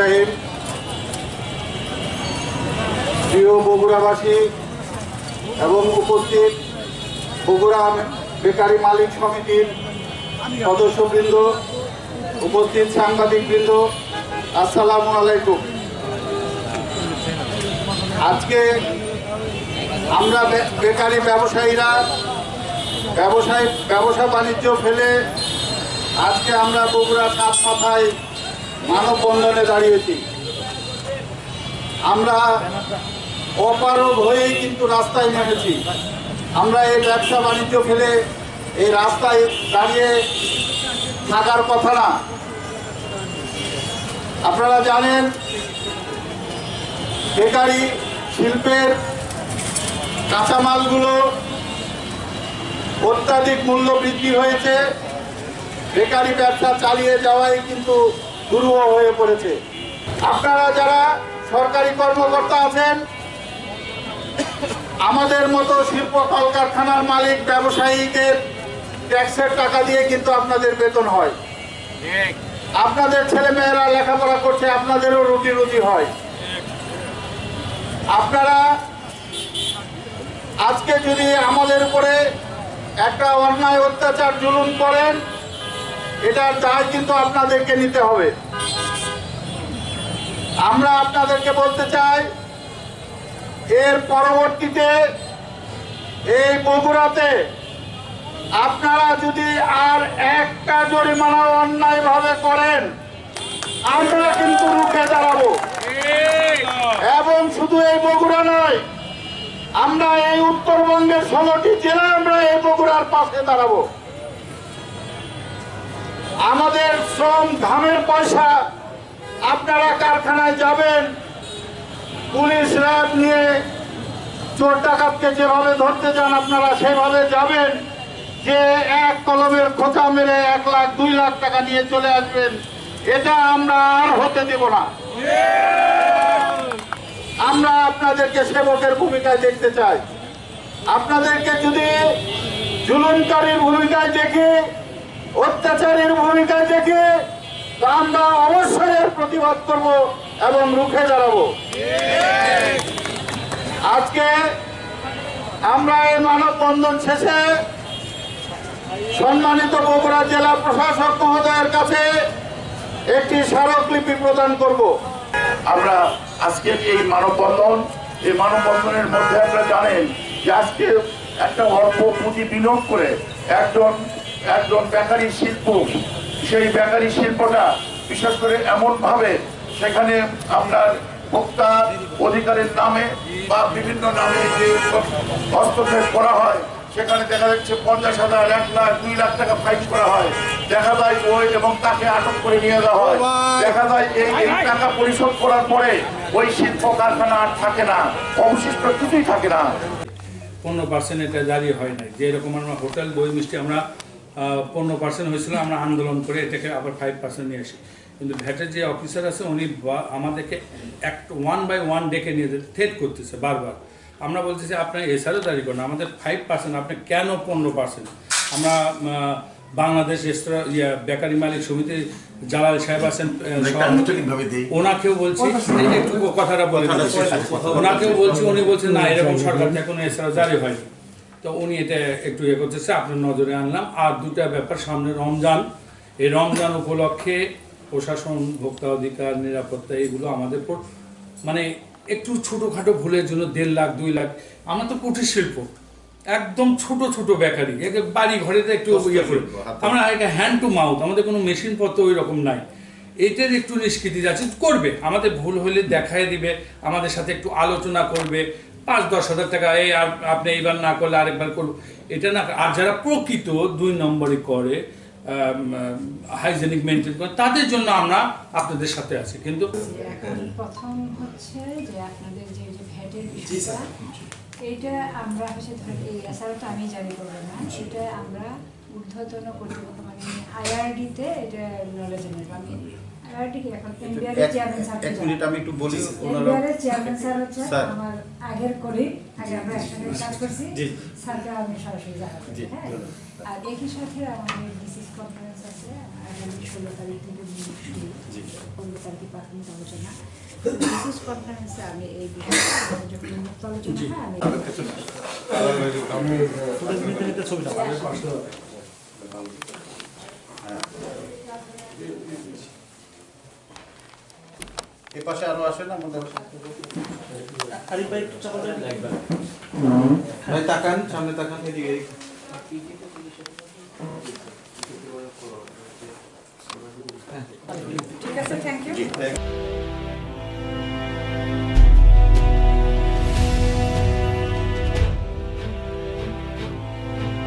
রাহিম প্রিয় বগুড়াবাসী এবং উপস্থিত বগুড়া বেকারি মালিক সমিতির সদস্যবৃন্দ, উপস্থিত সাংবাদিকবৃন্দ, আসসালামু আলাইকুম। আজকে আমরা বেকারি ব্যবসায়ীরা ব্যবসায় ব্যবসা বাণিজ্য ফেলে আজকে আমরা বগুড়া সাত মাথায় মানববন্ধনে দাঁড়িয়েছি। আমরা অপারগ হয়েই কিন্তু রাস্তায় নেমেছি। আমরা এই ব্যবসা বাণিজ্য ফেলে এই রাস্তায় দাঁড়িয়ে থাকার কথা না। আপনারা জানেন, বেকারি শিল্পের কাঁচামালগুলো অত্যাধিক মূল্য বৃদ্ধি হয়েছে। বেকারি ব্যবসা চালিয়ে যাওয়াই কিন্তু দুরূহ হয়ে পড়েছে। আপনারা যারা সরকারি কর্মকর্তা আছেন, আমাদের মতো শিল্প কলকারখানার মালিক, ব্যবসায়ীদের ট্যাক্সের টাকা দিয়ে কিন্তু আপনাদের বেতন হয়। আপনাদের ছেলে মেয়েরা লেখাপড়া করছে, আপনাদেরও রুটি রুটি হয়। আপনারা আজকে যদি আমাদের উপরে একটা অন্যায় অত্যাচার জুলুম করেন এটার দায় কিন্তু আপনাদেরকে নিতে হবে। আমরা আপনাদেরকে বলতে চাই, এর পরবর্তীতে এই বগুড়াতে আপনারা যদি আর একটা জরিমানা অন্যায়ভাবে করেন, আমরা কিন্তু রুখে দাঁড়াবো। এবং শুধু এই বগুড়া নয়, আমরা এই উত্তরবঙ্গের ষোলোটি জেলায় আমরা এই বগুড়ার পাশে দাঁড়াবো। আমাদের শ্রম ধামের পয়সা আপনারা কারখানায় যাবেন, পুলিশ র্যাব নিয়ে চোর ডাকাতকে যেভাবে ধরতে যান আপনারা সেভাবে যাবেন, যে এক কলমের খোঁচা মেরে এক লাখ, দুই লাখ টাকা নিয়ে চলে আসবেন, এটা আমরা আর হতে দেব না। আমরা আপনাদেরকে সেবকের ভূমিকায় দেখতে চাই। আপনাদেরকে যদি জুলুমকারীর ভূমিকায় দেখি অত্যাচারীর ভূমিকা থেকে আমরা এর প্রতিবাদ করব এবং রুখে দাঁড়াবো। আজকে আমরা এই মানববন্ধন শেষে সম্মানিত বগুড়া জেলা প্রশাসক মহোদয়ের কাছে একটি স্মারকলিপি প্রদান করব। আমরা আজকের এই মানববন্ধন, এই মানববন্ধনের মধ্যে আপনারা জানেন যে আজকে একটা অল্প পুঁজি বিনিয়োগ করে একজন একজন বেকারি শিল্প, সেই বেকারি শিল্পটা বিশেষ করে এমনভাবে সেখানে আপনার ভোক্তা অধিকারের নামে বা বিভিন্ন নামে যে হস্তক্ষেপ করা হয়, সেখানে দেখা যাচ্ছে পঞ্চাশ হাজার, এক লাখ, দুই লাখ টাকা ফাইন করা হয়। দেখা যায় ওই এবং তাকে আটক করে নিয়ে যাওয়া হয়। দেখা যায় এই এই টাকা পরিশোধ করার পরে ওই শিল্প কারখানা আর থাকে না, অবশিষ্ট কিছুই থাকে না। পনেরো পার্সেন্ট এটা জারি হয় নাই। যে এরকম আমরা হোটেল বই মিষ্টি আমরা পনেরো পার্সেন্ট হয়েছিল আমরা আন্দোলন করে এটাকে আবার ফাইভ পার্সেন্ট নিয়ে আসি। কিন্তু ভ্যাটের যে অফিসার আছে উনি আমাদেরকে এক ওয়ান বাই ওয়ান ডেকে নিয়ে যেতে থ্রেট করতেছে বারবার। আমরা বলতেছি আপনার এছাড়াও জারি করেন আমাদের ফাইভ পার্সেন্ট আপনি কেন পনেরো পার্সেন্ট? আমরা আহ, বাংলাদেশ রেস্তোরাঁ ইয়া বেকারি মালিক সমিতির জালাল সাহেব আছেন ওনাকেও বলছি একটু কথাটা বলে ওনাকেও বলছি উনি বলছেন না এরকম সরকার থেকে কোনো এছাড়া জারি হয়নি। তো উনি এটা একটু ইয়ে করতেছে আপনার নজরে আনলাম। আর দুটা ব্যাপার সামনে রমজান। এই রমজান উপলক্ষে প্রশাসন ভোক্তা অধিকার নিরাপত্তা এগুলো আমাদের মানে একটু ছোটোখাটো ভুলের জন্য দেড় লাখ দুই লাখ। আমার তো কুটির শিল্প। একদম ছোট ছোট বেকারি। একে বাড়ি ঘরে তো একটু ইয়ে করি। আমরা একটা হ্যান্ড টু মাউথ আমাদের কোনো মেশিন পত্র ওই রকম নাই। এটার একটু নিষ্কৃতি যাচ্ছে। করবে। আমাদের ভুল হলে দেখায় দিবে। আমাদের সাথে একটু আলোচনা করবে। পাঁচ দশ হাজার টাকা এই আর আপনি এইবার না করলে আরেকবার করব এটা না আর যারা প্রকৃত দুই নম্বরই করে হাইজেনিক মেনটেন করে তাদের জন্য আমরা আপনাদের সাথে আছি। কিন্তু প্রথম হচ্ছে যে আপনাদের যে যে ভ্যাটের বিষয়টা এইটা আমরা হচ্ছে ধরেন এই এছাড়া আমি জারি করব না। সেটা আমরা ঊর্ধ্বতন কর্তৃপক্ষ মানে আইআরডিতে এটা নলেজ নেব। আমি এক মিনিট আমি একটু বলি ওনারা স্যার হচ্ছে আমার আগের কলিগ আগে আমরা একসাথে কাজ করছি। জি। স্যারকে আমি সরাসরি জানাব হ্যাঁ? আর একই সাথে আমাদের ডিসিস কনফারেন্স আছে আগামী ষোলো তারিখ থেকে পনেরো তারিখে প্রাথমিক আলোচনা। ডিসিস কনফারেন্সে আমি এই বিষয়ে যখন আলোচনা হয় আমি এ পাশে আরও আসেন আমাদের? ভাই তাকান সামনে তাকান এদিকে ঠিক আছে থ্যাংক ইউ Thank you.